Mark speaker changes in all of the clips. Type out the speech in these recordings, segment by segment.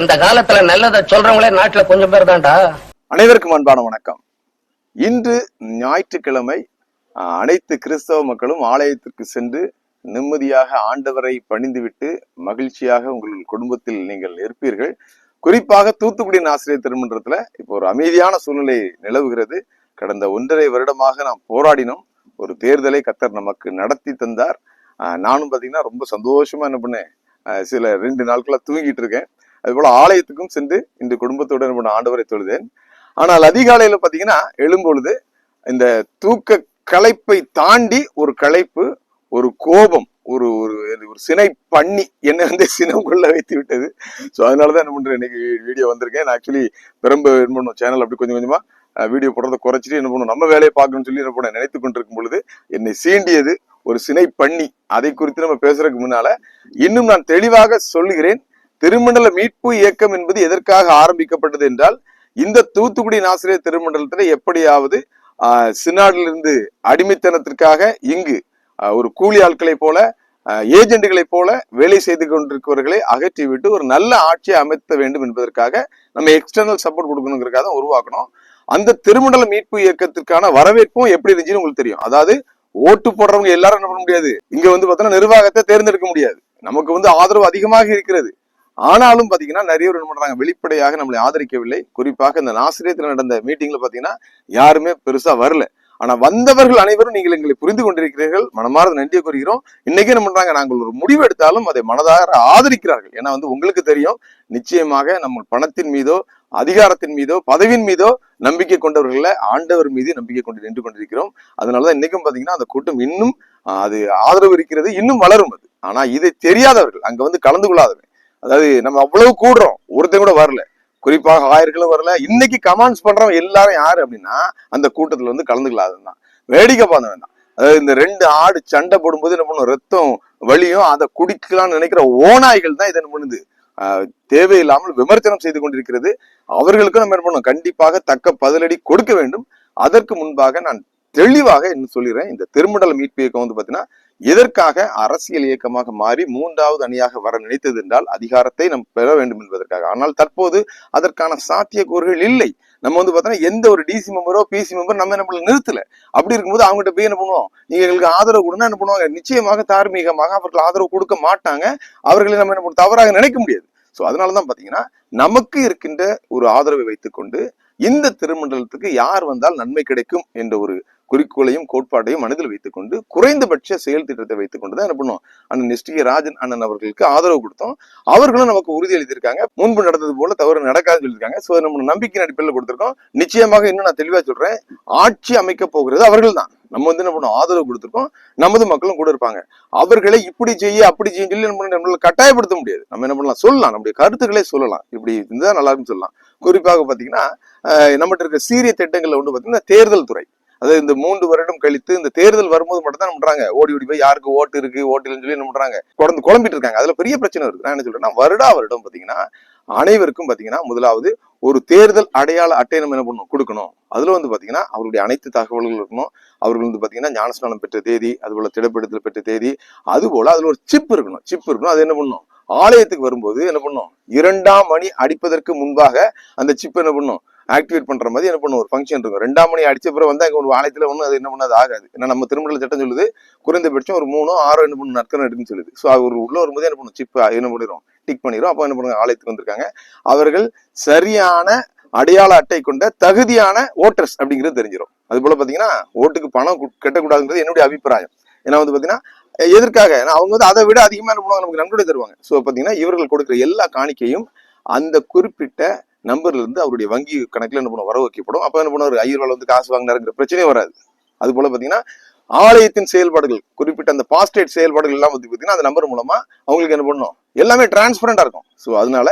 Speaker 1: இந்த காலத்துல நல்லதை சொல்றவங்களே நாட்டுல கொஞ்சம் பேர் தான்டா.
Speaker 2: அனைவருக்கும் அன்பான வணக்கம். இன்று ஞாயிற்றுக்கிழமை அனைத்து கிறிஸ்தவ மக்களும் ஆலயத்திற்கு சென்று நிம்மதியாக ஆண்டவரை பணிந்துவிட்டு மகிழ்ச்சியாக உங்கள் குடும்பத்தில் நீங்கள் இருப்பீர்கள். குறிப்பாக தூத்துக்குடி ஆசிரியர் திருமன்றத்துல இப்போ ஒரு அமைதியான சூழ்நிலை நிலவுகிறது. கடந்த ஒன்றரை வருடமாக நாம் போராடினோம். ஒரு தேர்தலை கத்தர் நமக்கு நடத்தி தந்தார். நானும் பார்த்தீங்கன்னா ரொம்ப சந்தோஷமா என்ன பண்ணேன். சில ரெண்டு நாட்களாக தூங்கிட்டு இருக்கேன். அதுபோல ஆலயத்துக்கும் சென்று இன்று குடும்பத்துடன் என்ன பண்ண ஆண்டவரை தொழுதேன். ஆனால் அதிகாலையில் பார்த்தீங்கன்னா எழும்பொழுது இந்த தூக்க களைப்பை தாண்டி ஒரு களைப்பு ஒரு கோபம் ஒரு ஒரு ஒரு சினை பண்ணி என்னை வந்து சினம் கொள்ள வைத்து விட்டது. ஸோ அதனாலதான் என்ன பண்றேன் இன்னைக்கு வீடியோ வந்திருக்கேன். நான் ஆக்சுவலி பெரும்ப என்ன பண்ணும் சேனல் அப்படி கொஞ்சம் கொஞ்சமா வீடியோ போடுறத குறைச்சிட்டு என்ன பண்ணும் நம்ம வேலையை பார்க்கணும்னு சொல்லி என்ன பண்ண நினைத்து கொண்டிருக்கும் பொழுது என்னை சீண்டியது ஒரு சினை பண்ணி அதை குறித்து நம்ம பேசுறதுக்கு முன்னால இன்னும் நான் தெளிவாக சொல்லுகிறேன். திருமண்டல மீட்பு இயக்கம் என்பது எதற்காக ஆரம்பிக்கப்பட்டது என்றால் இந்த தூத்துக்குடி நாசிரியர் திருமண்டலத்துல எப்படியாவது சினாடிலிருந்து அடிமைத்தனத்திற்காக இங்கு ஒரு கூலி ஆட்களைப் போல ஆஹ், ஏஜென்ட்டுகளைப் போல வேலை செய்து கொண்டிருக்கிறவர்களை அகற்றிவிட்டு ஒரு நல்ல ஆட்சியை அமைத்த வேண்டும் என்பதற்காக நம்ம எக்ஸ்டர்னல் சப்போர்ட் கொடுக்கணுங்கிறக்காக தான் உருவாக்கணும். அந்த திருமண்டல மீட்பு இயக்கத்திற்கான வரவேற்பும் எப்படி இருந்துச்சுன்னு உங்களுக்கு தெரியும். அதாவது ஓட்டு போடுறவங்க எல்லாரும் என்ன பண்ண முடியாது? இங்க வந்து பார்த்தோன்னா நிர்வாகத்தை தேர்ந்தெடுக்க முடியாது. நமக்கு வந்து ஆதரவு அதிகமாக இருக்கிறது. ஆனாலும் பாத்தீங்கன்னா நிறைய பேர் என்ன பண்றாங்க வெளிப்படையாக நம்மளை ஆதரிக்கவில்லை. குறிப்பாக இந்த ஆசிரியத்தில் நடந்த மீட்டிங்ல பாத்தீங்கன்னா யாருமே பெருசா வரல. ஆனா வந்தவர்கள் அனைவரும் நீங்கள் எங்களை புரிந்து கொண்டிருக்கிறீர்கள். மனமார்ந்த நன்றியை கூறுகிறோம். இன்னைக்கு என்ன பண்றாங்க நாங்கள் ஒரு முடிவு எடுத்தாலும் அதை மனதார ஆதரிக்கிறார்கள். ஏன்னா வந்து உங்களுக்கு தெரியும் நிச்சயமாக நம்ம பணத்தின் மீதோ அதிகாரத்தின் மீதோ பதவியின் மீதோ நம்பிக்கை கொண்டவர்கள ஆண்டவர் மீது நம்பிக்கை கொண்டு நின்று கொண்டிருக்கிறோம். அதனாலதான் இன்னைக்கும் பாத்தீங்கன்னா அந்த கூட்டம் இன்னும் அது ஆதரவு இருக்கிறது இன்னும் வளரும் அது. ஆனா இதை தெரியாதவர்கள் அங்க வந்து கலந்து கொள்ளாதவர்கள் அதாவது நம்ம அவ்வளவு கூடுறோம். ஒருத்தன் கூட வரல. குறிப்பாக ஆயர்களும் வரல. இன்னைக்கு கமெண்ட்ஸ் பண்றவங்க எல்லாரும் யாரு அப்படின்னா அந்த கூட்டத்துல வந்து கலந்துக்கலாதவன் தான் வேடிக்கை பார்த்தவன் தான். அதாவது இந்த ரெண்டு ஆடு சண்டை போடும்போது என்ன பண்ணும்? ரத்தம் வலியும் அதை குடிக்கலாம்னு நினைக்கிற ஓநாய்கள் தான் இதை என்ன பண்ணுது? தேவையில்லாமல் விமர்சனம் செய்து கொண்டிருக்கிறது. அவர்களுக்கும் நம்ம என்ன பண்ணணும் கண்டிப்பாக தக்க பதிலடி கொடுக்க வேண்டும். அதற்கு முன்பாக நான் தெளிவாக என்ன சொல்லிடுறேன்? இந்த திருமண்டல மீட்பு இயக்கம் வந்து பார்த்தீங்கன்னா எதற்காக அரசியல் இயக்கமாக மாறி மூன்றாவது அணியாக வர நினைத்தது என்றால் அதிகாரத்தை நாம் பெற வேண்டும் என்பதற்காக. ஆனால் தற்போது அதற்கான சாத்தியக்கூறுகள் இல்லை. நம்ம வந்து பார்த்தோன்னா எந்த ஒரு டிசி மெம்பரோ பிசி மெம்பர் நம்ம நம்மள நிறுத்தல. அப்படி இருக்கும்போது அவங்ககிட்ட போய் என்ன பண்ணுவோம்? நீங்க எங்களுக்கு ஆதரவு கொடுனா என்ன பண்ணுவாங்க? நிச்சயமாக தார்மீகமாக அவர்கள் ஆதரவு கொடுக்க மாட்டாங்க. அவர்களை நம்ம என்ன பண்ண தவறாக நினைக்க முடியாது. ஸோ அதனாலதான் பாத்தீங்கன்னா நமக்கு இருக்கின்ற ஒரு ஆதரவை வைத்துக்கொண்டு இந்த திருமண்டலத்துக்கு யார் வந்தால் நன்மை கிடைக்கும் என்ற ஒரு குறிக்கோளையும் கோட்பாட்டையும் மனதில் வைத்துக்கொண்டு குறைந்தபட்ச செயல் திட்டத்தை வைத்துக்கொண்டு தான் என்ன பண்ணுவோம்? அண்ணன் நிஷ்டிக ராஜன் அண்ணன் அவர்களுக்கு ஆதரவு கொடுத்தோம். அவர்களும் நமக்கு உறுதி அளித்திருக்காங்க. முன்பு நடந்தது போல தவறு நடக்காதுன்னு சொல்லியிருக்காங்க. ஸோ நம்ம நம்பிக்கை அடிப்படையில் கொடுத்துருக்கோம். நிச்சயமாக இன்னும் நான் தெளிவா சொல்றேன். ஆட்சி அமைக்க போகிறது அவர்கள் தான் நம்ம வந்து என்ன பண்ணுவோம்? ஆதரவு கொடுத்துருக்கோம். நமது மக்களும் கூட இருப்பாங்க. அவர்களை இப்படி செய்ய அப்படி செய்ய சொல்லி நம்ம நம்மளால கட்டாயப்படுத்த முடியாது. நம்ம என்ன பண்ணலாம்? சொல்லலாம். நம்முடைய கருத்துக்களே சொல்லலாம். இப்படி இருந்தா நல்லா இருக்குன்னு சொல்லலாம். குறிப்பாக பாத்தீங்கன்னா நம்மகிட்ட இருக்க சீரிய திட்டங்கள்ல ஒன்று பாத்தீங்கன்னா தேர்தல் துறை. அதாவது இந்த மூன்று வருடம் கழித்து இந்த தேர்தல் வரும்போது மட்டும் தான் பண்றாங்க? ஓடி ஓடி போய் யாருக்கு ஓட்டு இருக்கு ஓட்டு இல்லைன்னு சொல்லி என்ன பண்றாங்க? குழந்து குழம்பிட்டு இருக்காங்க. அதுல பெரிய பிரச்சனை இருக்கு நான் என்ன சொல்றேன்னா வருடா வருடம் பாத்தீங்கன்னா அனைவருக்கும் பாத்தீங்கன்னா முதலாவது ஒரு தேர்தல் அடையாள அட்டை நம்ம என்ன பண்ணணும்? கொடுக்கணும். அதுல வந்து பாத்தீங்கன்னா அவருடைய அனைத்து தகவல்கள் இருக்கணும். அவர்கள் வந்து பாத்தீங்கன்னா ஞானஸ்நானம் பெற்ற தேதி அதுபோல திடப்பெடுத்தல் பெற்ற தேதி அது போல அதுல ஒரு சிப் இருக்கணும். சிப் இருக்கணும். அது என்ன பண்ணணும்? ஆலயத்துக்கு வரும்போது என்ன பண்ணும் இரண்டாம் மணி அடிப்பதற்கு முன்பாக அந்த சிப் என்ன பண்ணும் ஆக்டிவேட் பண்ற மாதிரி என்ன பண்ணுவோம்? ஒரு ஃபங்க்ஷன் இருக்கும். ரெண்டாம் மணி அடிச்ச பிறகு வந்து அங்கே ஒரு ஆலயத்துல ஒன்றும் அது என்ன பண்ணாது ஆகாது. ஏன்னா நம்ம திருமணத்தில் சட்டம் சொல்லுது குறைந்தபட்சம் ஒரு மூணோ ஆறோ என்ன பண்ணும்? நற்கரம் எடுக்குன்னு சொல்லுது. ஸோ அவர் உள்ள வரும்போது என்ன பண்ணும்? சிப் என்ன பண்ணிடும் டிக் பண்ணிடும் அப்போ என்ன பண்ணுங்க ஆலயத்துக்கு வந்திருக்காங்க. அவர்கள் சரியான அடையாள அட்டை கொண்ட தகுதியான ஓட்டர்ஸ் அப்படிங்கிறது தெரிஞ்சிடும் அது போல பாத்தீங்கன்னா ஓட்டுக்கு பணம் கட்டக்கூடாதுங்கிறது என்னுடைய அபிப்பிராயம். ஏன்னா வந்து பாத்தீங்கன்னா எதற்காக? ஏன்னா அவங்க வந்து அதை விட அதிகமா என்ன பண்ணுவாங்க? நமக்கு நன்கொடை தருவாங்க. ஸோ பாத்தீங்கன்னா இவர்கள் கொடுக்குற எல்லா காணிக்கையும் அந்த குறிப்பிட்ட நம்பர்லேருந்து அவருடைய வங்கி கணக்கில் என்ன பண்ணும் வர வைக்கப்படும். அப்போ என்ன பண்ணுவார்? ஐயர்வால் வந்து காசு வாங்கினாருங்கிற பிரச்சனையே வராது. அது போல் பார்த்தீங்கன்னா ஆலயத்தின் செயல்பாடுகள் குறிப்பிட்ட அந்த பாஸ்டேட் செயல்பாடுகள் எல்லாம் வந்து பார்த்தீங்கன்னா அந்த நம்பர் மூலமாக அவங்களுக்கு என்ன பண்ணணும்? எல்லாமே டிரான்ஸ்பரண்டாக இருக்கும். ஸோ அதனால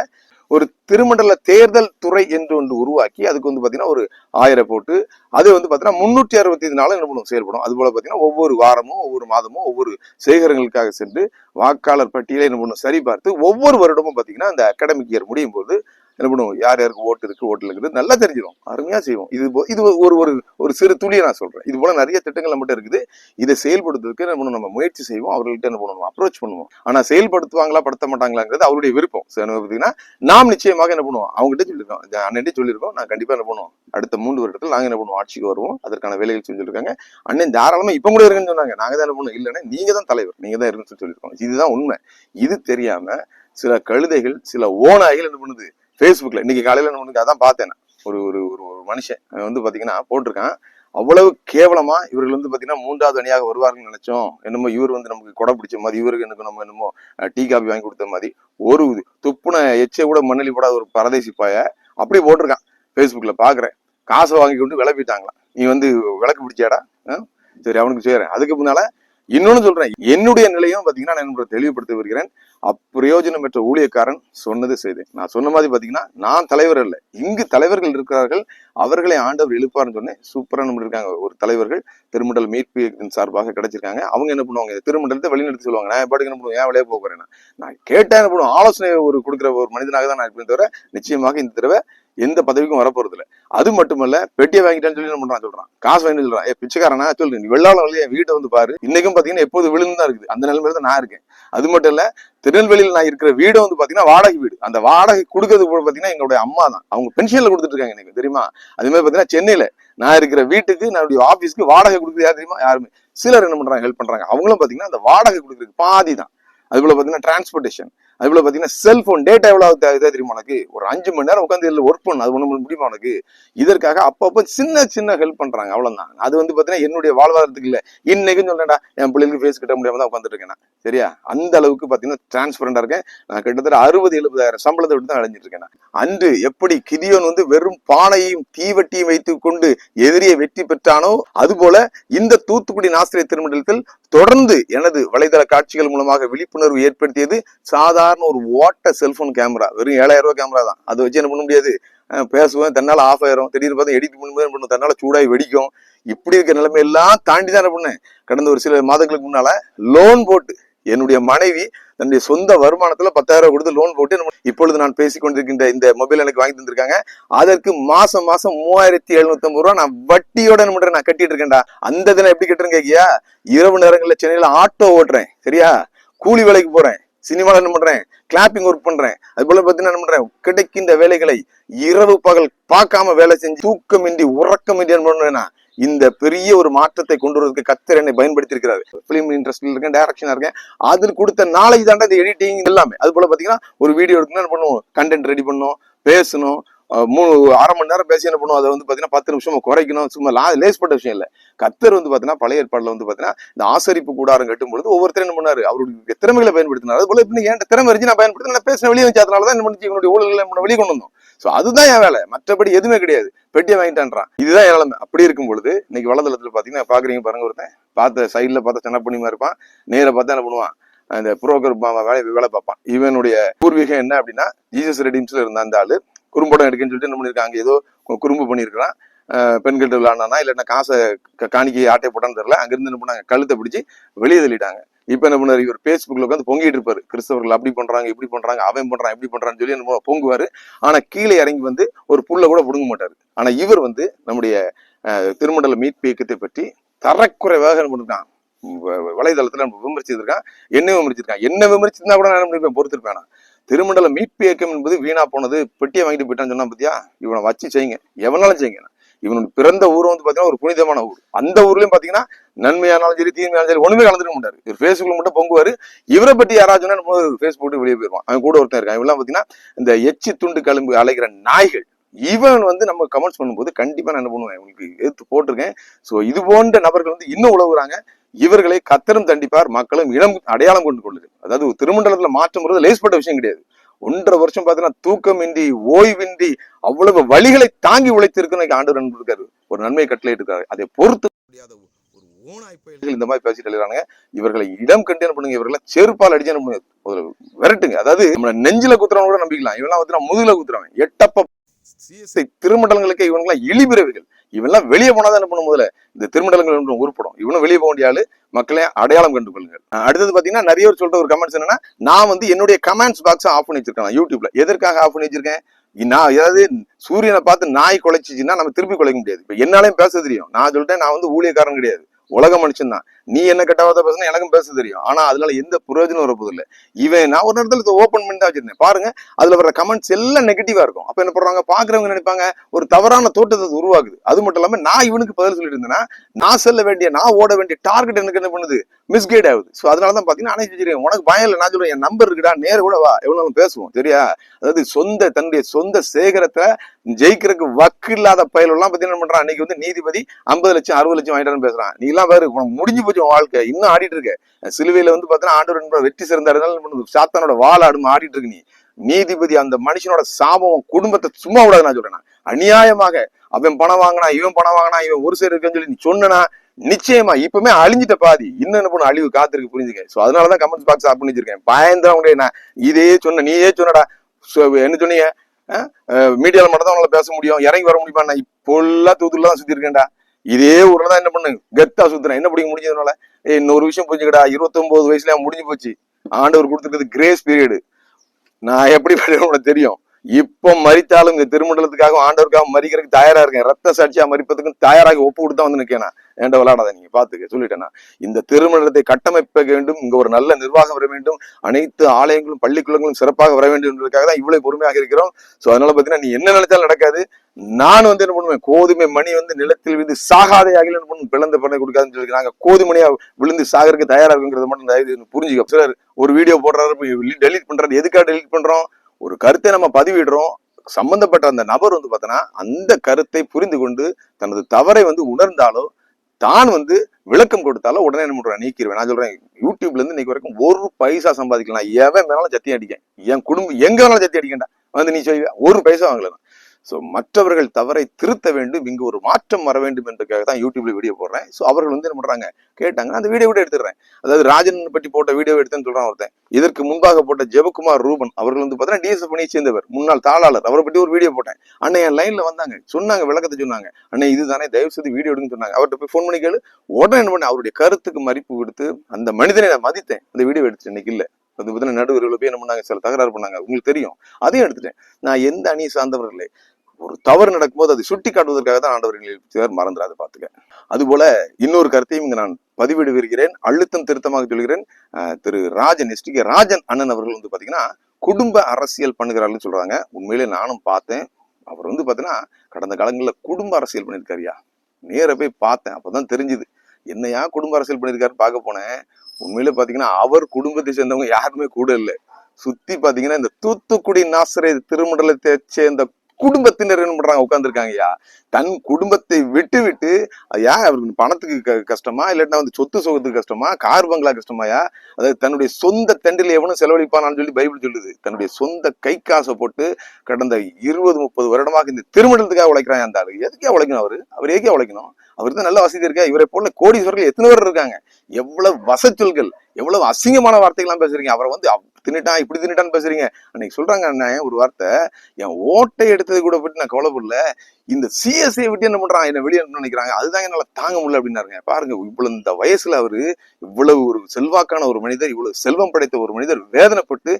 Speaker 2: ஒரு திருமண்டல தேர்தல் துறை என்று ஒன்று உருவாக்கி அதுக்கு வந்து பார்த்தீங்கன்னா ஒரு ஆயிரம் போட்டு அது வந்து பார்த்தீங்கன்னா முன்னூற்றி அறுபத்தி ஐந்து நாளும் என்ன பண்ணும் செயல்படும் அது போல் பார்த்தீங்கன்னா ஒவ்வொரு வாரமும் ஒவ்வொரு மாதமும் ஒவ்வொரு சேகரங்களுக்காக சென்று வாக்காளர் பட்டியலை என்ன பண்ணும் சரி பார்த்து ஒவ்வொரு வருடமும் பார்த்தீங்கன்னா அந்த அகாடமிக் இயர் முடியும் போது என்ன பண்ணுவோம்? யார் யாருக்கு ஓட்டு இருக்கு ஓட்டு இருக்குது நல்லா தெரிஞ்சிடும் அருமையா செய்வோம். இது போ- இது ஒரு ஒரு ஒரு சிறு துளியை நான் சொல்றேன். இது போல நிறைய திட்டங்கள் நம்மகிட்ட இருக்குது. இதை செயல்படுத்துறதுக்கு என்ன பண்ணுவோம்? நம்ம முயற்சி செய்வோம். அவர்கள்ட்ட என்ன பண்ணுவோம்? அப்ரோச் பண்ணுவோம். ஆனா செயல்படுத்துவாங்களா படுத்த மாட்டாங்களாங்கிறது அவருடைய விருப்பம். சரி, என்ன பார்த்தீங்கன்னா நாம் நிச்சயமாக என்ன பண்ணுவோம்? அவங்ககிட்ட சொல்லியிருக்கோம் அண்ணன்ட்டே சொல்லியிருக்கோம் நான் கண்டிப்பா என்ன பண்ணுவோம்? அடுத்த மூன்று வருடத்தில் நாங்க என்ன பண்ணுவோம்? ஆட்சிக்கு வருவோம். அதற்கான வேலைகள் செஞ்சிருக்காங்க அண்ணன் தாராளமா இப்ப கூட இருக்குன்னு சொன்னாங்க. நாங்க தான் என்ன பண்ணுவோம்? இல்லைன்னா நீங்க தான் தலைவர். நீங்க தான் இருக்குன்னு சொல்லி சொல்லியிருக்கோம் இதுதான் உண்மை. இது தெரியாம சில கழுதைகள் சில ஓநாய்கள் என்ன பண்ணுது? ஃபேஸ்புக்கில் இன்னைக்கு காலையில் நான் உனக்கு அதான் பார்த்தேன் ஒரு ஒரு ஒரு ஒரு மனுஷன் அவன் வந்து பார்த்தீங்கன்னா போட்டிருக்கான். அவ்வளவு கேவலமா இவர்கள் வந்து பாத்தீங்கன்னா மூன்றாவது அணியாக வருவார்கள் நினைச்சோம். என்னமோ இவர் வந்து நமக்கு கொடை பிடிச்ச மாதிரி இவருக்கு எனக்கு நம்ம என்னமோ டீ காபி வாங்கி கொடுத்த மாதிரி ஒரு துப்புன எச்சை கூட மண்ணலி போடாத ஒரு பரதேசி பாய அப்படியே போட்டிருக்கான். ஃபேஸ்புக்கில் பார்க்குறேன் காசை வாங்கி கொண்டு விளப்பிட்டாங்களாம் நீ வந்து விளக்கு பிடிச்சாடா? சரி அவனுக்கு செய்கிறேன் அதுக்கு முன்னால் இன்னொன்னு சொல்றேன். என்னுடைய நிலையும் பாத்தீங்கன்னா நான் உங்களுக்கு தெளிவுபடுத்த வருகிறேன் அப்பிரயோஜனம் பெற்ற ஊழியக்காரன் சொன்னது செய்தேன். நான் சொன்ன மாதிரி பாத்தீங்கன்னா நான் தலைவர் அல்ல. இங்கு தலைவர்கள் இருக்கிறார்கள். அவர்களை ஆண்டவர் எழுப்பார்னு சொன்னேன். சூப்பரா நம்ம இருக்காங்க. ஒரு தலைவர்கள் திருமண்டல் மீட்பு இயக்கத்தின் சார்பாக கிடைச்சிருக்காங்க. அவங்க என்ன பண்ணுவாங்க? இந்த திருமண்டலத்தை வழிநடத்தி சொல்லுவாங்க. நான் பாட்டுக்கு என்ன பண்ணுவேன்? ஏன் வெளியே போகிறேன் நான். கேட்டேன் என்ன பண்ணுவோம் ஆலோசனை ஒரு கொடுக்குற ஒரு மனிதனாக தான் நான் இருப்பேன் தவிர நிச்சயமாக இந்த தடவை எந்த பதவிக்கும் வரப்போறது இல்ல அது மட்டுமல்ல பெட்டியை வாங்கிட்டேன்னு சொல்லி என்ன பண்றான் சொல்றான். காசு வாங்கி சொல்றான் ஏ பிச்சைக்காரனா? சொல்லு நீ வெள்ளாள வழியா வீட்டை வந்து பாரு. இன்னைக்கும் பாத்தீங்கன்னா எப்போது விழுந்து தான் இருக்குது. அந்த நிலைமையில தான் நான் இருக்கேன். அது மட்டும் இல்ல திருநெல்வேலியில் நான் இருக்கிற வீடு வந்து பாத்தீங்கன்னா வாடகை வீடு. அந்த வாடகை கொடுக்கறது கூட பாத்தீங்கன்னா எங்களுடைய அம்மா தான். அவங்க பென்ஷன்ல கொடுத்துட்டு இருக்காங்க எனக்கு தெரியுமா? அதே மாதிரி பாத்தீங்கன்னா சென்னையில நான் இருக்கிற வீட்டுக்கு என்னுடைய ஆபீஸ்க்கு வாடகை கொடுக்குறது யார் தெரியுமா? யாருமே. சிலர் என்ன பண்றாங்க ஹெல்ப் பண்றாங்க. அவங்களும் பாத்தீங்கன்னா அந்த வாடகை கொடுக்குறதுக்கு பாதி தான். அது போல பாத்தீங்கன்னா டிரான்ஸ்போர்டேஷன் அது போல பாத்தீங்கன்னா செல்போன் டேட்டா எவ்வளவு தே- தெரியும் தெரியுமா உனக்கு? ஒரு அஞ்சு மணி நேரம் உட்காந்து இதில் ஒர்க் பண்ணு அது ஒன்று முடியுமா உனக்கு? இதற்காக அப்பப்போ சின்ன சின்ன ஹெல்ப் பண்றாங்க அவ்வளவுதான். அது வந்து பாத்தீங்கன்னா என்னுடைய வாழ்வாதாரத்துக்கு இல்லை. இன்னைக்கும் சொல்றேன்டா என் பிள்ளைகளுக்கு ஃபேஸ் கட்ட முடியாம தான் உட்காந்துட்டு இருக்கேன் சரியா? அந்த அளவுக்கு பாத்தீங்கன்னா டிரான்ஸ்பரண்டா இருக்கேன். நான் கிட்டத்தட்ட அறுபது எழுபதாயிரம் சம்பளத்தை விட்டு தான் அடைஞ்சிட்டு இருக்கேன் அன்று எப்படி கிதியோன் வந்து வெறும் பானையும் தீவட்டியும் வைத்துக் கொண்டு எதிரியை வெற்றி பெற்றானோ அதுபோல இந்த தூத்துக்குடி நாசிரியர் திருமண்டலத்தில் தொடர்ந்து எனது வலைதள காட்சிகள் மூலமாக விழிப்புணர்வு ஏற்படுத்தியது. சாதாரண ஒரு ஓட்ட செல்போன் கேமரா வெறும் ஏழாயிரம் ரூபாய் கேமரா தான். அதை வச்சு என்ன பண்ண முடியாது? பேசுவேன் தன்னால ஆஃப் ஆயிரும். திடீர்னு பார்த்தா எடிட் பண்ணும்போது பண்ணும் தன்னால சூடாகி வெடிக்கும். இப்படி இருக்கிற நிலைமை எல்லாம் தாண்டி தான் என்ன பண்ணேன்? கடந்த ஒரு சில மாதங்களுக்கு முன்னால லோன் போட்டு என்னுடைய மனைவி தன்னுடைய சொந்த வருமானத்துல பத்தாயிரம் ரூபாய் கொடுத்து லோன் போட்டு இப்பொழுது நான் பேசிக் கொண்டிருக்கின்ற இந்த மொபைல் எனக்கு வாங்கி தந்திருக்காங்க. அதற்கு மாசம் மாசம் மூவாயிரத்தி எழுநூத்தி ஐம்பது ரூபா நான் வட்டியோட என்ன பண்றேன்? நான் கட்டிட்டு இருக்கேன்டா. அந்த தினம் எப்படி கட்டுறேன் கேக்கியா இரவு நேரங்களில் சென்னையில ஆட்டோ ஓட்டுறேன். சரியா? கூலி வேலைக்கு போறேன். சினிமாவில் என்ன பண்றேன்? கிளாப்பிங் ஒர்க் பண்றேன். அது போல பார்த்தீங்கன்னா என்ன பண்றேன்? கிடைக்கின்ற வேலைகளை இரவு பகல் பார்க்காம வேலை செஞ்சு தூக்கமின்றி உறக்கமின்றி என்ன பண்ணுவேன்னா இந்த பெரிய ஒரு மாற்றத்தை கொண்டு வருவதற்கு கத்தர் என்னை பயன்படுத்தி இருக்கிறாரு பிலிம் இன்ட்ரெஸ்ட்ல இருக்கேன் டைரக்ஷனா இருக்கேன். அதில் கொடுத்த நாளைக்கு தாண்டா இந்த எடிட்டிங் எல்லாமே. அது போல பாத்தீங்கன்னா ஒரு வீடியோ எடுக்கணும் என்ன பண்ணுவோம்? கண்டென்ட் ரெடி பண்ணும் பேசணும் மூணு அரை மணி நேரம் பேசி என்ன பண்ணுவோம் அதை வந்து பார்த்தீங்கன்னா பத்து நிமிஷம் குறைக்கணும். சும்மா லா லேஸ்பட்ட விஷயம் இல்லை. கத்தர் வந்து பார்த்தீங்கன்னா பழைய ஏற்பாடில் வந்து பார்த்தீங்கன்னா இந்த ஆசரிப்பு கூடாரம் கட்டும் பொழுது ஒவ்வொருத்தரும் என்ன பண்ணாரு? அவருடைய திறமைகளை பயன்படுத்தினார். அது போல இப்ப என் திறமை இருந்துச்சு நான் பயன்படுத்தி நான் பேசின வெளியே வச்சு அதனால தான் என்ன பண்ணுச்சு? என்னுடைய ஊழல்களை நம்ம வெளியே கொண்டு வந்தோம். ஸோ அதுதான் என் வேலை. மற்றபடி எதுவுமே கிடையாது. பெட்டியை வாங்கிட்டான்றான். இதுதான் இளமை அப்படி இருக்கும் பொழுது இன்னைக்கு வலதளத்துல பார்த்தீங்கன்னா பார்க்குறீங்க பாருங்க ஒருத்தன். பார்த்த சைடில் பார்த்தா சின்ன பண்ணிமா இருப்பான். நேரில் பார்த்தா என்ன பண்ணுவான்? அந்த புரோக்கர் வேலை வேலை பார்ப்பான். இவனுடைய பூர்வீகம் என்ன அப்படின்னா ஜீசஸ் ரெடிம்ஸ்ல இருந்த அந்த ஆளு. குறும்படம் எடுக்கன்னு சொல்லிட்டு என்ன பண்ணியிருக்காங்க ஏதோ குறும்பு பண்ணியிருக்கிறான் பெண்கள்கிட்ட பெண்கள்ட்ட இல்லைன்னா காசை காணிக்கை ஆட்டை போட்டான்னு தெரியல. அங்கிருந்து என்ன பண்ணாங்க? கழுத்தை பிடிச்சி வெளியே தள்ளிட்டாங்க. இப்போ என்ன பண்ணாரு இவர் ஃபேஸ்புக்கில் உட்காந்து பொங்கிட்டு இருப்பாரு. கிறிஸ்தவர்கள் அப்படி பண்றாங்க இப்படி பண்றாங்க அவன் பண்றான் இப்படி பண்றான்னு சொல்லி என்ன பண்ணுவாரு, பொங்குவாரு. ஆனா கீழே இறங்கி வந்து ஒரு புல்ல கூட பிடுங்க மாட்டாரு. ஆனா இவர் வந்து நம்முடைய திருமண்டல மீட்பு இயக்கத்தை பற்றி தரக்குறைவாக என்ன பண்ணிருக்கான்? வ- வ- வலைதளத்துல நம்ம விமர்சிச்சிருக்கான். என்ன விமர்சிச்சிருக்கான். என்ன விமர்சிச்சிருந்தா கூட நான் என்ன பொறுத்திருப்பேன் திருமண்டல மீட்பு இயக்கம் என்பது வீணா போனது பெட்டியை வாங்கிட்டு போயிட்டான்னு சொன்னா பத்தியா? இவனை வச்சு செய்யுங்க. எவனாலும் செய்யுங்க. இவனுடைய பிறந்த ஊர் வந்து பாத்தீங்கன்னா ஒரு புனிதமான ஊர். அந்த ஊர்லயும் பாத்தீங்கன்னா நன்மையானாலும் சரி தீமையானாலும் சரி ஒண்ணுமே கலந்துக்க மாட்டாரு. இவர் ஃபேஸ்புக்ல மட்டும் பொங்குவாரு. இவரை பத்தி யாராச்சும் சொன்னா நம்ம ஃபேஸ்புக் விட்டு வெளியே போயிருவான். அவன் கூட ஒருத்தன் இருக்கான். இவெல்லாம் பாத்தீங்கன்னா இந்த எச்சி துண்டு கழும்பு அலைகிற நாய்கள். இவன் வந்து நம்ம கமெண்ட்ஸ் பண்ணும்போது கண்டிப்பா நான் என்ன பண்ணுவேன்? உங்களுக்கு எடுத்து போட்டிருக்கேன். சோ இது போன்ற நபர்கள் வந்து இன்னும் உழவுறாங்க. இவர்களை கத்தரும் தண்டிப்பார் மக்களும் இடம் அடையாளம் கொண்டு கொள்ளுங்கள் அதாவது திருமண்டலத்துல மாற்றம்ங்கிறது லேஸ்பட்ட விஷயம் கிடையாது. ஒன்றரை வருஷம் பார்த்தீங்கன்னா தூக்கமின்றி ஓய்வின்றி அவ்வளவு வழிகளை தாங்கி உழைத்திருக்குன்னு ஆண்டு இருக்காரு ஒரு நன்மை கட்டளை இருக்காரு அதை பொறுத்து முடியாத ஒரு ஓனாய் பயல்கள் இந்த மாதிரி பேசிட்டு எழுதுறாங்க இவர்களை இடம் கண்டு என்ன பண்ணுங்க? இவர்களை செருப்பால் அடிச்சு என்ன பண்ணுங்க? விரட்டுங்க. அதாவது நம்ம நெஞ்சில குத்துறவங்க கூட நம்பிக்கலாம். இவெல்லாம் பார்த்தீங்கன்னா முதுகுல குத்துறாங்க எட்டப்ப சிஎஸ்ஐ திருமண்டலங்களுக்கு இவங்களாம் இழிபிறவிகள். இவெல்லாம் வெளியே போனாதான் என்ன பண்ணும் முதல்ல? இந்த திருமண்டலங்கள் என்று உருப்படும். இவனும் வெளியே போக வேண்டிய ஆளு மக்களே அடையாளம் கண்டு கொள்ளுங்கள் அடுத்தது பாத்தீங்கன்னா நிறைய பேர் சொல்ற ஒரு கமெண்ட்ஸ் என்னன்னா நான் வந்து என்னுடைய கமெண்ட்ஸ் பாக்ஸ் ஆஃப் பண்ணி வச்சிருக்கேன் யூடியூப்ல எதற்காக ஆஃப் பண்ணி வச்சிருக்கேன்? நான் ஏதாவது சூரியனை பார்த்து நாய் குலைச்சிச்சுன்னா நம்ம திருப்பி குலைக்க முடியாது. இப்ப என்னாலையும் பேச தெரியும். நான் சொல்லிட்டேன் நான் வந்து ஊழியக்காரன் கிடையாது. உலக மனுஷன் தான். நீ என்ன கெட்டவாத பேசுனா எனக்கும் பேச தெரியும். ஆனா அதனால எந்த பிரயோஜனம் வரப்போது இல்லை இவன் நான் ஒரு நேரத்துல இதை ஓப்பன் பண்ணி தான் வச்சிருந்தேன். பாருங்க அதுல வர கமெண்ட்ஸ் எல்லாம் நெகட்டிவா இருக்கும். அப்ப என்ன பண்றாங்க? பாக்குறவங்க நினைப்பாங்க? ஒரு தவறான தோட்டத்தை உருவாக்குது. அது மட்டும் இல்லாம நான் இவனுக்கு பதில் சொல்லிட்டு இருந்தேன்னா நான் செல்ல வேண்டிய நான் ஓட வேண்டிய டார்கெட் எனக்கு என்ன பண்ணுது? மிஸ்கைட் ஆகுது. ஸோ அதனால தான் பாத்தீங்கன்னா அனைத்து வச்சிருக்கேன். உனக்கு பயம் இல்லை நான் சொல்லுவேன் என் நம்பர் இருக்குடா நேர கூட வா. எவ்வளவு பேசுவோம் சரியா? அதாவது சொந்த தன்னுடைய சொந்த சேகரத்தை ஜெயிக்கிறதுக்கு வக்கு இல்லாத பயல் பத்தி என்ன பண்றான்? அன்னைக்கு வந்து நீதிபதி ஐம்பது லட்சம் அறுபது லட்சம் வாங்கிட்டான்னு பேசுறான். நீ எல்லாம் வேறு உனக்கு முடிஞ்சு போச்சு உன் வாழ்க்கை. இன்னும் ஆடிட்டு இருக்க. சிலுவையில வந்து பாத்தீங்கன்னா ஆண்டவர் வெற்றி சிறந்தாருனால சாத்தானோட வாழ ஆடும் ஆடிட்டு இருக்கு நீ. நீதிபதி அந்த மனுஷனோட சாபம் குடும்பத்தை சும்மா விடாது நான் சொல்றேன் அநியாயமாக அவன் பணம் வாங்கினா இவன் பணம் வாங்கினா இவன் ஒரு சைடு இருக்குன்னு சொல்லி நீ சொன்னா நிச்சயமா இப்பவுமே அழிஞ்சிட்ட பாதி. இன்னும் பொண்ணு அழிவு காத்திருக்கு புரிஞ்சுக்க. சோ அதனாலதான் கமெண்ட்ஸ் பாக்ஸ் ஆப் பண்ணி வச்சிருக்கேன். பயந்தவங்க நான். இதே சொன்ன நீயே சொன்னடா. என்ன சொன்னீங்க? மீடியால மட்டும் தான் உன்னால பேச முடியும். இறங்கி வர முடியுமா நான் இப்போல்லாம் தூத்துல தான் சுத்தி இருக்கேன்டா. இதே ஊர்ல தான் என்ன பண்ணு கெத்தா சுத்துறேன். என்ன பிடிக்க முடிஞ்சதுனால இன்னொரு விஷயம் புரிஞ்சுக்கடா. இருபத்தொன்பது வயசுல முடிஞ்சு போச்சு. ஆண்டவர் கொடுத்துருக்கிறது கிரேஸ் பீரியடு நான் எப்படி உனக்கு தெரியும்? இப்போ மறித்தாலும் இந்த திருமண்டலத்துக்காக ஆண்டவருக்காக மறிக்கிறதுக்கு தயாரா இருக்கேன். ரத்த சாட்சியா மறிப்பதுக்கும் தயாராகி ஒப்பு கொடுத்தா வந்து நிக்கேன் நான் ஏன்டா விளையாடாத? நீங்க பாத்துக்க சொல்லிட்டேன் நான். இந்த திருமணத்தை கட்டமைப்ப வேண்டும் இங்க ஒரு நல்ல நிர்வாகம் வர வேண்டும் அனைத்து ஆலயங்களும் பள்ளிக்கூடங்களும் சிறப்பாக வர வேண்டும் என்பதற்காக தான் இவ்வளவு பொறுமையாக இருக்கிறோம். சோ அதனால பாத்தீங்கன்னா நீ என்ன நினைச்சாலும் நடக்காது. நான் வந்து என்ன பண்ணுவேன்? கோதுமை மணி வந்து நிலத்தில் விழுந்து சாகாதே ஆகல என்ன பண்ணும் பிளந்த பண்ணை கொடுக்காதுன்னு சொல்லி நாங்க கோதுமணியா விழுந்து சாகருக்கு தயாரா இருக்குங்கிறத மட்டும் தயவு புரிஞ்சுக்க. சிலர் ஒரு வீடியோ போடுறாரு டெலிட் பண்றாரு. எதுக்காக டெலிட் பண்றோம்? ஒரு கருத்தை நம்ம பதிவிடுறோம். சம்பந்தப்பட்ட அந்த நபர் வந்து பார்த்தோன்னா அந்த கருத்தை புரிந்து கொண்டு தனது தவறை வந்து உணர்ந்தாலோ தான் வந்து விளக்கம் கொடுத்தாலும் உடனே என்ன பண்றேன் நீக்கிடுவேன் நான் சொல்றேன் யூடியூப்ல இருந்து இன்னைக்கு வரைக்கும் ஒரு பைசா சம்பாதிக்கலாம். எவன் வேணாலும் சத்தியம் அடிக்கேன். என் குடும்பம் எங்க வேணாலும் சத்தி அடிக்கண்டா. வந்து நீ சொல்லி ஒரு பைசா வாங்கலாம் ஸோ மற்றவர்கள் தவறை திருத்த வேண்டும் இங்கு ஒரு மாற்றம் வர வேண்டும் என்றதுக்காக தான் யூடியூப்ல வீடியோ போடுறேன். ஸோ அவர்கள் வந்து என்ன பண்றாங்க? கேட்டாங்க அந்த வீடியோ கூட எடுத்துடுறேன். அதாவது ராஜன் பற்றி போட்ட வீடியோ எடுத்தேன்னு சொல்றான் ஒருத்தன். இதற்கு முன்பாக போட்ட ஜெபகுமார் ரூபன் அவர்கள் வந்து பார்த்தீங்கன்னா டிஎஸ்எஃப் பணியை சேர்ந்தவர். முன்னாள் தாளாளர். அவரை பற்றி ஒரு வீடியோ போட்டேன். அண்ணன் என் லைன்ல வந்தாங்க. சொன்னாங்க விளக்கத்தை சொன்னாங்க. அண்ணன் இதுதானே தயவு செய்து வீடியோ எடுன்னு சொன்னாங்க. அவர்கிட்ட போய் ஃபோன் பண்ணி கேளு. உடனே என்ன பண்ண அவருடைய கருத்துக்கு மதிப்பு கொடுத்து அந்த மனிதனை நான் மதித்தேன். அந்த வீடியோ எடுத்துட்டு இன்னைக்கு இல்ல. அது பார்த்தீங்கன்னா நடுவர்கள் போய் என்ன பண்ணாங்க? சில தகராறு பண்ணாங்க. உங்களுக்கு தெரியும். அதையும் எடுத்துட்டேன். நான் எந்த அணியை சார்ந்தவர்களே ஒரு தவறு நடக்கும்போது அதை சுட்டி காட்டுவதற்காக தான் ஆண்டவர்கள் மறந்துடாது பார்த்துக்க. அதுபோல இன்னொரு கருத்தையும் இங்கு நான் பதிவிடுவிருக்கிறேன் அழுத்தம் திருத்தமாக சொல்கிறேன். திரு ராஜன் எஸ். கே. ராஜன் அண்ணன் அவர்கள் வந்து பாத்தீங்கன்னா குடும்ப அரசியல் பண்ணுகிறார்கள் சொல்றாங்க. உண்மையிலே நானும் பார்த்தேன். அவர் வந்து பாத்தீங்கன்னா கடந்த காலங்களில் குடும்ப அரசியல் பண்ணியிருக்காருயா நேர போய் பார்த்தேன். அப்பதான் தெரிஞ்சுது. என்னையா குடும்ப அரசியல் பண்ணியிருக்காரு பார்க்க போனேன். உண்மையிலே பாத்தீங்கன்னா அவர் குடும்பத்தை சேர்ந்தவங்க யாருமே கூட இல்லை. சுத்தி பாத்தீங்கன்னா இந்த தூத்துக்குடி நாசரே திருமண்டலத்தை சேர்ந்த குடும்பத்தினர் என்ன பண்றாங்க? உட்காந்துருக்காங்கய்யா தன் குடும்பத்தை விட்டு விட்டு ஏன் அவருக்கு பணத்துக்கு க- கஷ்டமா? இல்லாட்டினா வந்து சொத்து சுகத்துக்கு கஷ்டமா? கார் பங்களா கஷ்டமாயா அதாவது தன்னுடைய சொந்த தண்டில் எவனும் செலவழிப்பானான்னு சொல்லி பைபிள் சொல்லுது. தன்னுடைய சொந்த கை காசை போட்டு கடந்த இருபது முப்பது வருடமாக இந்த திருமணத்துக்காக உழைக்கிறான் அந்த ஆளு. எதுக்கே உழைக்கணும் அவரு? அவர் ஏக்கே உழைக்கணும்? அவர் தான் நல்ல வசதி இருக்கா? இவரை போல கோடீஸ்வரர்கள் எத்தனை பேர் இருக்காங்க? எவ்வளவு வசச்சொல்கள். எவ்வளவு அசிங்கமான வார்த்தைகள்லாம் பேசுறீங்க. அவரை வந்து தின்னுட்டான் இப்படி தின்னுட்டான்னு பேசுறீங்க. அன்னைக்கு சொல்றாங்க அண்ணன் ஒரு வார்த்தை என் ஓட்டை எடுத்தது கூட போட்டு நான் கவலைப்படல. இந்த சிஎஸ்ஐ விட்டு என்ன பண்றான்? என்ன வெளியே நினைக்கிறாங்க. அதுதான் என்னால தாங்க முடியல அப்படின்னாருங்க. பாருங்க இவ்வளவு இந்த வயசுல அவரு இவ்வளவு ஒரு செல்வாக்கான ஒரு மனிதர் இவ்வளவு செல்வம் படைத்த ஒரு மனிதர் வேதனைப்பட்டு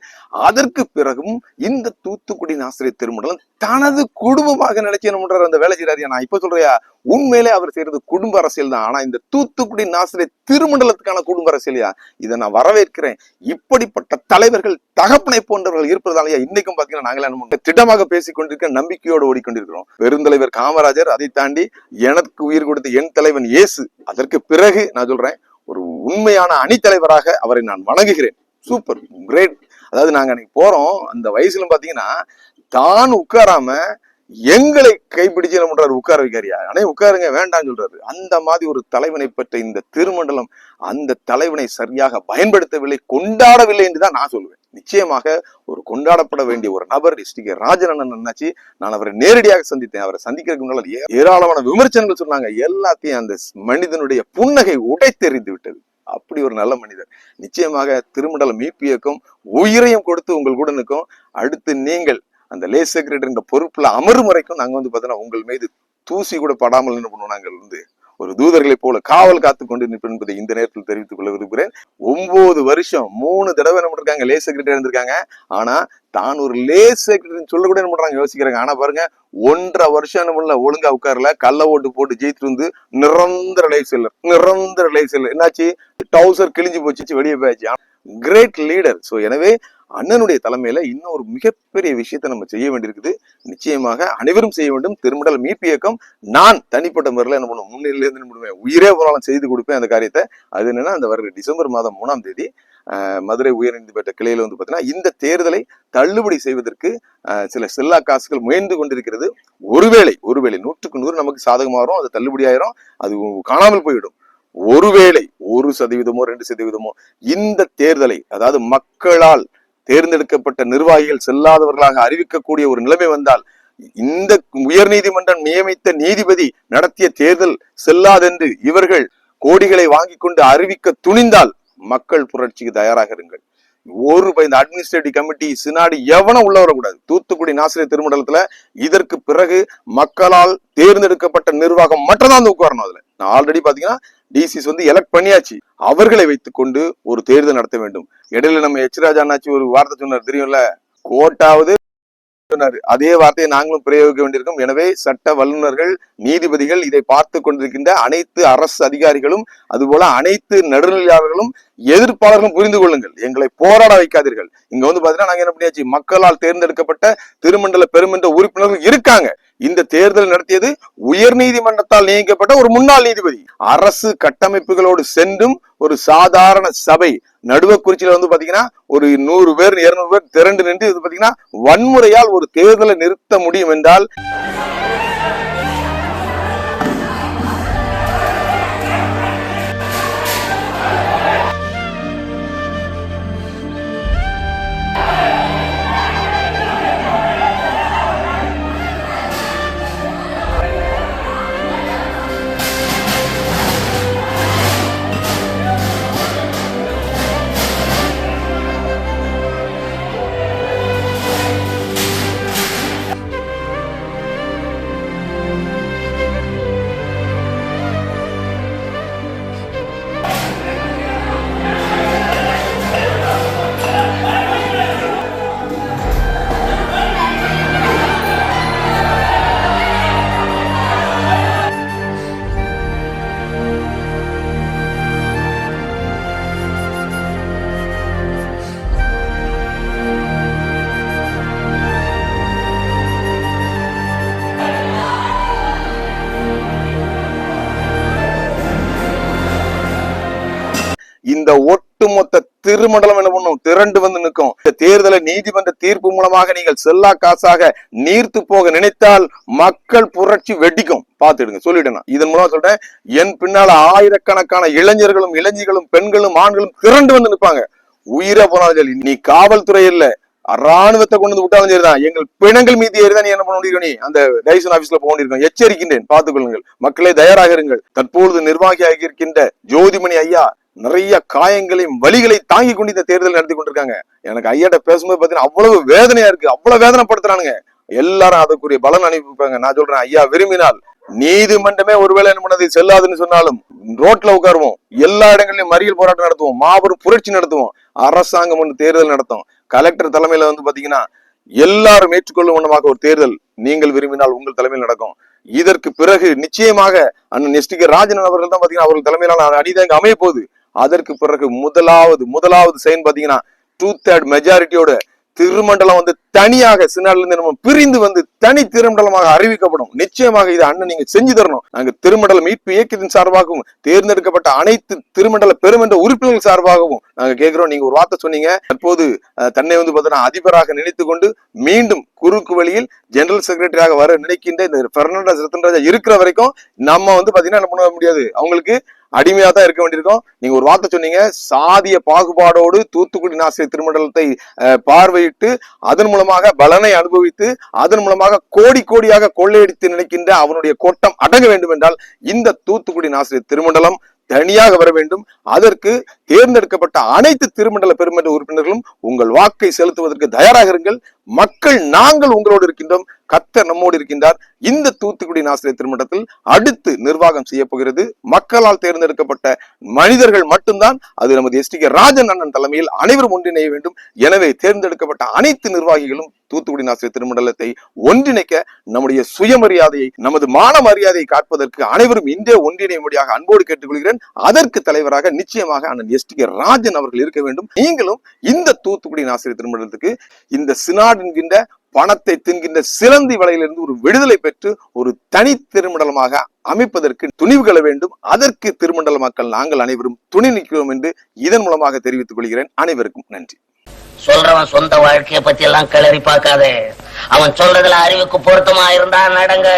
Speaker 2: அதற்கு பிறகும் இந்த தூத்துக்குடி ஆசிரியர் திருமணம் தனது குடும்பமாக நினைச்சு என்ன பண்றாரு? அந்த வேலை செய்யறாரு நான் இப்ப சொல்றியா உண்மையிலே அவர் செய்யறது குடும்ப அரசியல் தான். ஆனா இந்த தூத்துக்குடி நாசிரியர் திருமண்டலத்துக்கான குடும்ப அரசியலையா? இதை நான் வரவேற்கிறேன். இப்படிப்பட்ட தலைவர்கள் தகப்பனை போன்றவர்கள் இருப்பதாலயா இன்னைக்கும் பாத்தீங்கன்னா நாங்களே என்ன திட்டமாக பேசிக் கொண்டிருக்க நம்பிக்கையோடு ஓடிக்கொண்டிருக்கிறோம். பெருந்தலைவர் காமராஜர் அதை தாண்டி எனக்கு உயிர் கொடுத்த என் தலைவன் இயேசு அதற்கு பிறகு நான் சொல்றேன் ஒரு உண்மையான அணித்தலைவராக அவரை நான் வணங்குகிறேன். சூப்பர் கிரேட் அதாவது நாங்க அன்னைக்கு போறோம் அந்த வயசுல பாத்தீங்கன்னா தான் உட்காராம எங்களை கைப்பிடிச்சு என்ன பண்றாரு உட்கார வைக்காரியா அனே உட்காருங்க வேண்டாம்னு சொல்றாரு. அந்த மாதிரி ஒரு தலைவனை பெற்ற இந்த திருமண்டலம் அந்த தலைவனை சரியாக பயன்படுத்தவில்லை கொண்டாடவில்லை என்று தான் நான் சொல்லுவேன். நிச்சயமாக ஒரு கொண்டாடப்பட வேண்டிய ஒரு நபர் ஸ்ரீ ராஜனன் என்னாச்சு நான் அவரை நேரடியாக சந்தித்தேன். அவரை சந்திக்கிறதுக்கு முன்னால் ஏ- ஏராளமான விமர்சனங்கள் சொன்னாங்க. எல்லாத்தையும் அந்த மனிதனுடைய புன்னகை உடைத்தெறிந்து விட்டது. அப்படி ஒரு நல்ல மனிதர். நிச்சயமாக திருமண்டலம் மீப்பியக்கும் உயிரையும் கொடுத்து உங்கள் கூட நிற்கும். அடுத்து நீங்கள் அந்த லேஸ் செக்ரட்டரி பொறுப்புல அமரும் வரைக்கும் நாங்க வந்து பார்த்தோன்னா உங்கள் மீது தூசி கூட படாமல் என்ன பண்ணுவோம்? நாங்கள் வந்து ஒரு தூதர்களைப் போல காவல் காத்து கொண்டு நிற்பேன் என்பதை இந்த நேரத்தில் தெரிவித்துக் கொள்ள விரும்புகிறேன். ஒன்பது வருஷம் மூணு தடவை என்ன பண்ணிருக்காங்க? லே செக்ரட்டரி இருந்திருக்காங்க. ஆனா தான் ஒரு லே செக்ரட்டரி சொல்ல கூட என்ன பண்றாங்க? யோசிக்கிறாங்க. ஆனா பாருங்க ஒன்றரை வருஷம் என்ன பண்ணல? ஒழுங்கா உட்காரல. கள்ள ஓட்டு போட்டு ஜெயித்து வந்து நிரந்தர லைஃப் செல்லர் நிரந்தர லைஃப் செல்லர் என்னாச்சு? டவுசர் கிழிஞ்சு போச்சு வெளியே போயாச்சு. கிரேட் லீடர் சோ எனவே அண்ணனுடைய தலைமையில இன்னும் ஒரு மிகப்பெரிய விஷயத்தை நம்ம செய்ய வேண்டியிருக்குது. நிச்சயமாக அனைவரும் செய்ய வேண்டும். திருமடல் மீட்பு இயக்கம் நான் தனிப்பட்ட முறையில் என்ன பண்ணுவோம் முன்னிலையில இருந்து பண்ணுவேன்? உயிரே போனாலும் செய்து கொடுப்பேன் அந்த காரியத்தை. அது என்னன்னா அந்த வருகிற டிசம்பர் மாதம் மூணாம் தேதி ஆஹ், மதுரை உயர்நீதிமன்ற கிளையில வந்து பார்த்தீங்கன்னா இந்த தேர்தலை தள்ளுபடி செய்வதற்கு சில செல்லா காசுகள் முயன்று கொண்டிருக்கிறது. ஒருவேளை ஒருவேளை நூற்றுக்கு நூறு நமக்கு சாதகமா வரும் அது தள்ளுபடி ஆயிரும். அது காணாமல் போயிடும் ஒருவேளை ஒரு சதவீதமோ ரெண்டு சதவீதமோ இந்த தேர்தலை அதாவது மக்களால் தேர்ந்தெடுக்கப்பட்ட நிர்வாகிகள் செல்லாதவர்களாக அறிவிக்கக்கூடிய ஒரு நிலைமை வந்தால் இந்த உயர் நீதிமன்றம் நியமித்த நீதிபதி நடத்திய தேர்தல் செல்லாதென்று இவர்கள் கோடிகளை வாங்கி கொண்டு அறிவிக்க துணிந்தால் மக்கள் புரட்சிக்கு தயாராக இருங்கள். ஒரு இந்த அட்மினிஸ்ட்ரேட்டிவ் கமிட்டி சினாடி எவனும் உள்ள வரக்கூடாது. தூத்துக்குடி நாசிரியர் திருமண்டலத்துல இதற்கு பிறகு மக்களால் தேர்ந்தெடுக்கப்பட்ட நிர்வாகம் மட்டும்தான் வந்து உட்காரணும் அதுல. நான் ஆல்ரெடி பாத்தீங்கன்னா டிசிஸ் வந்து எலக்ட் பண்ணியாச்சு. அவர்களை வைத்துக்கொண்டு ஒரு தேர்தல் நடத்த வேண்டும். இடையில நம்ம எச் ராஜா அண்ணாச்சி ஒரு வார்த்தை சொன்னார் தெரியும்ல? கோட்டாவது சொன்னார். அதே வார்த்தையை நாங்களும் பிரயோகிக்க வேண்டியிருக்கோம். எனவே சட்ட வல்லுநர்கள் நீதிபதிகள் இதை பார்த்து கொண்டிருக்கின்ற அனைத்து அரசு அதிகாரிகளும் அதுபோல அனைத்து நடுநிலையாளர்களும் எதிர்ப்பாளர்களும் புரிந்து கொள்ளுங்கள். எங்களை போராட வைக்காதீர்கள். இங்க வந்து பாத்தீங்கன்னா நாங்க என்ன பண்ணியாச்சு? மக்களால் தேர்ந்தெடுக்கப்பட்ட திருமண்டல பெருமன்ற உறுப்பினர்கள் இருக்காங்க. இந்த தேர்தல் நடத்தியது உயர் நீதிமன்றத்தால் நியமிக்கப்பட்ட ஒரு முன்னாள் நீதிபதி. அரசு கட்டமைப்புகளோடு சென்றும் ஒரு சாதாரண சபை. நடுவக்குறிச்சியில வந்து பாத்தீங்கன்னா ஒரு நூறு பேர் இருநூறு பேர் திரண்டு நின்று இது பாத்தீங்கன்னா வன்முறையால் ஒரு தேர்தலை நிறுத்த முடியும் என்றால் ஒட்டுமொத்த திருமண்டலம் என்ன பண்ணும்? திரண்டு வந்து நிற்கும். இந்த தேர்தலை நீதிமன்ற தீர்ப்பு மூலமாக நீங்கள் செல்லா காசாக நீர்த்து போக நினைத்தால் மக்கள் புரட்சி வெடிக்கும். பார்த்துடுங்க சொல்லிடுங்க இதன் மூலம் சொல்றேன் என் பின்னால ஆயிரக்கணக்கான இளைஞர்களும் இளைஞர்களும் பெண்களும் ஆண்களும் திரண்டு வந்து நிற்பாங்க. உயிரை போனாலும் சரி நீ காவல்துறை இல்ல. ராணுவத்தை கொண்டு வந்து விட்டாலும் சரிதான். எங்கள் பிணங்கள் மீது ஏறிதான் நீ என்ன பண்ண முடியும் நீ? அந்த டைசன் ஆபீஸ்ல போக வேண்டியிருக்கோம். எச்சரிக்கின்றேன். பார்த்துக் கொள்ளுங்கள் மக்களே தயாராக இருங்கள். தற்பொழுது நிர்வாகியாக இருக்கின்ற ஜோதிமணி ஐயா நிறைய காயங்களையும் வலிகளை தாங்கி கொண்டு இந்த தேர்தல் நடத்தி கொண்டிருக்காங்க. எனக்கு ஐயாட்ட பேசும்போது பாத்தீங்கன்னா அவ்வளவு வேதனையா இருக்கு. அவ்வளவு வேதனைப்படுத்துறானுங்க. எல்லாரும் அதுக்குரிய பலன் அனுப்பிப்பாங்க நான் சொல்றேன் ஐயா விரும்பினால் நீதிமன்றமே ஒருவேளை என்ன பண்ணது? செல்லாதுன்னு சொன்னாலும் ரோட்ல உட்காருவோம். எல்லா இடங்களிலும் மறியல் போராட்டம் நடத்துவோம். மாபெரும் புரட்சி நடத்துவோம். அரசாங்கம் ஒன்று தேர்தல் நடத்தும். கலெக்டர் தலைமையில வந்து பாத்தீங்கன்னா எல்லாரும் ஏற்றுக்கொள்ளும் ஒன்றமாக ஒரு தேர்தல் நீங்கள் விரும்பினால் உங்கள் தலைமையில் நடக்கும். இதற்கு பிறகு நிச்சயமாக அண்ணன் எஸ்டிகே ராஜன் அவர்கள் தான் பாத்தீங்கன்னா அவர்கள் தலைமையிலான அணிதான் அமைய போகுது. அதற்கு பிறகு முதலாவது முதலாவது செயல் பாத்தீங்கன்னா டூ தேர்ட் மெஜாரிட்டியோட திருமண்டலம் வந்து தனியாக சின்னால இருந்து நம்ம பிரிந்து வந்து தனி திருமண்டலமாக அறிவிக்கப்படும். நிச்சயமாக இது அண்ணன் நீங்க செஞ்சு தரணும். நாங்க திருமண்டல மீட்பு இயக்கத்தின் சார்பாகவும் தேர்ந்தெடுக்கப்பட்ட அனைத்து திருமண்டல பெருமன்ற உறுப்பினர்கள் சார்பாகவும் நாங்க கேட்கிறோம். நீங்க ஒரு வார்த்தை சொன்னீங்க. தற்போது தன்னை வந்து பார்த்தீங்கன்னா அதிபராக நினைத்து கொண்டு மீண்டும் குறுக்கு வழியில் ஜெனரல் செக்ரட்டரியாக வர நினைக்கின்ற இந்த பெர்னாண்டஸ் ரத்தன்ராஜா இருக்கிற வரைக்கும் நம்ம வந்து பாத்தீங்கன்னா என்ன பண்ண முடியாது. அவங்களுக்கு அடிமையா தான் இருக்க வேண்டியிருக்கும். நீங்க ஒரு வார்த்தை சொன்னீங்க சாதிய பாகுபாடோடு தூத்துக்குடி நாசிரியர் திருமண்டலத்தை பார்வையிட்டு அதன் மூலமாக பலனை அனுபவித்து அதன் மூலமாக கோடி கோடியாக கொள்ளையடித்து நினைக்கின்ற அவனுடைய கோட்டம் அடங்க வேண்டும் என்றால் இந்த தூத்துக்குடி நாசிரியர் திருமண்டலம் தனியாக வர வேண்டும். அதற்கு தேர்ந்தெடுக்கப்பட்ட அனைத்து திருமண்டல பெருமன்ற உறுப்பினர்களும் உங்கள் வாக்கை செலுத்துவதற்கு தயாராக இருங்கள். மக்கள் நாங்கள் உங்களோடு இருக்கின்றோம். கத்தர் நம்மோடு இருக்கின்றார். இந்த தூத்துக்குடி ஆசிரியர் திருமணத்தில் அடுத்து நிர்வாகம் செய்ய போகிறது. மக்களால் தேர்ந்தெடுக்கப்பட்ட மனிதர்கள் மட்டும்தான் அது நமது எஸ் டி கே ராஜன் அண்ணன் தலைமையில் அனைவரும் ஒன்றிணைய வேண்டும். எனவே தேர்ந்தெடுக்கப்பட்ட அனைத்து நிர்வாகிகளும் தூத்துக்குடி ஆசிரியர் திருமண்டலத்தை ஒன்றிணைக்க நம்முடைய சுயமரியாதையை நமது மான மரியாதையை காட்பதற்கு அனைவரும் இன்றே ஒன்றிணையும்படியாக அன்போடு கேட்டுக்கொள்கிறேன். அதற்கு தலைவராக நிச்சயமாக அண்ணன் எஸ் டி கே ராஜன் அவர்கள் இருக்க வேண்டும். நீங்களும் இந்த தூத்துக்குடி ஆசிரியர் திருமண்டலத்துக்கு இந்த சினாட் என்கின்ற பணத்தை தின்கின்ற சிலந்தி வலையிலிருந்து ஒரு விடுதலை பெற்று ஒரு தனி திருமண்டலமாக அமைப்பதற்கு துணிவு கொள்ள வேண்டும். அதற்கு திருமண்டல மக்கள் நாங்கள் அனைவரும் துணி நிற்கிறோம் என்று இதன் மூலமாக தெரிவித்துக் கொள்கிறேன். அனைவருக்கும் நன்றி.
Speaker 1: சொல்றவன் சொந்த வாழ்க்கையை பத்தி எல்லாம் கிளறி பார்க்காதே. அவன் சொல்றதுல அறிவுக்கு பொருத்தமா இருந்தா நடங்க.